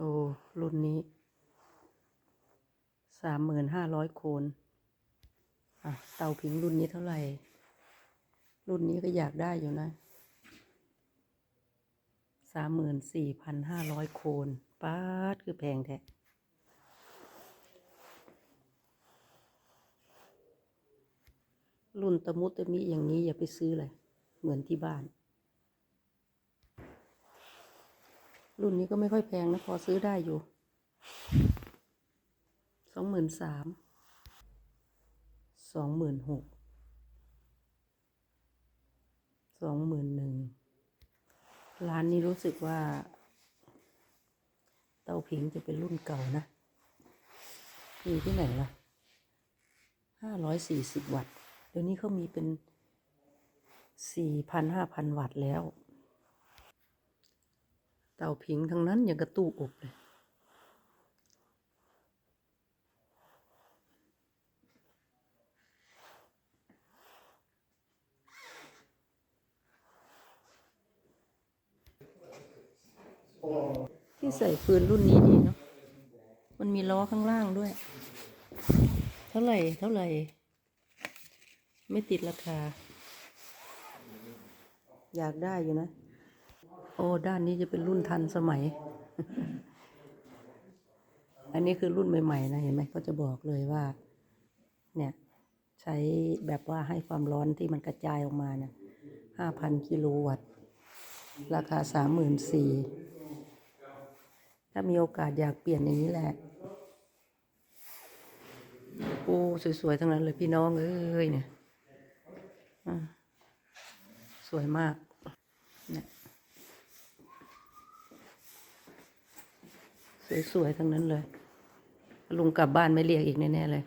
โอ้รุ่นนี้สามหมื่นห้าร้อยโคนอะเตาผิงรุ่นนี้เท่าไหร่ รุ่นนี้ก็อยากได้อยู่นะสามหมื่นสี่พันห้าร้อยโคนป๊าดคือแพงแท้รุ่นตะมุตะมิอย่างนี้อย่าไปซื้อเลย เหมือนที่บ้าน รุ่นนี้ก็ไม่ค่อยแพงนะ พอซื้อได้อยู่สองหมื่นสามสองหมื่นหกสองหมื่นหนึ่งร้านนี้รู้สึกว่า เตาผิงจะเป็นรุ่นเก่านะมีที่ไหนล่ะห้าร้อยสี่สิบวัตต์ เดี๋ยวนี้เขามีเป็นสี่พันห้าพันวัตต์แล้ว เตาผิงทั้งนั้นอย่างกระตู้อบเลยที่ใส่ฟืนรุ่นนี้ดีเนาะ มันมีล้อข้างล่างด้วย เท่าไหร่ เท่าไหร่ ไม่ติดราคา อยากได้อยู่นะ โอ้ด้านนี้จะเป็นรุ่นทันสมัย อันนี้คือรุ่นใหม่ๆนะเห็นไหมเขาจะบอกเลยว่า เนี่ย ใช้แบบว่าให้ความร้อนที่มันกระจายออกมาเนี่ยห้าพันกิโลวัตต์ ราคาสามหมื่นสี่ถ้ามีโอกาสอยากเปลี่ยนอย่างนี้แหละโอ้สวยๆทั้งนั้นเลยพี่น้องเอ้ยเนี่ยสวยมาก เนี่ย สวยๆทั้งนั้นเลย ลุงกลับบ้านไม่เรียกอีกแน่ๆเลย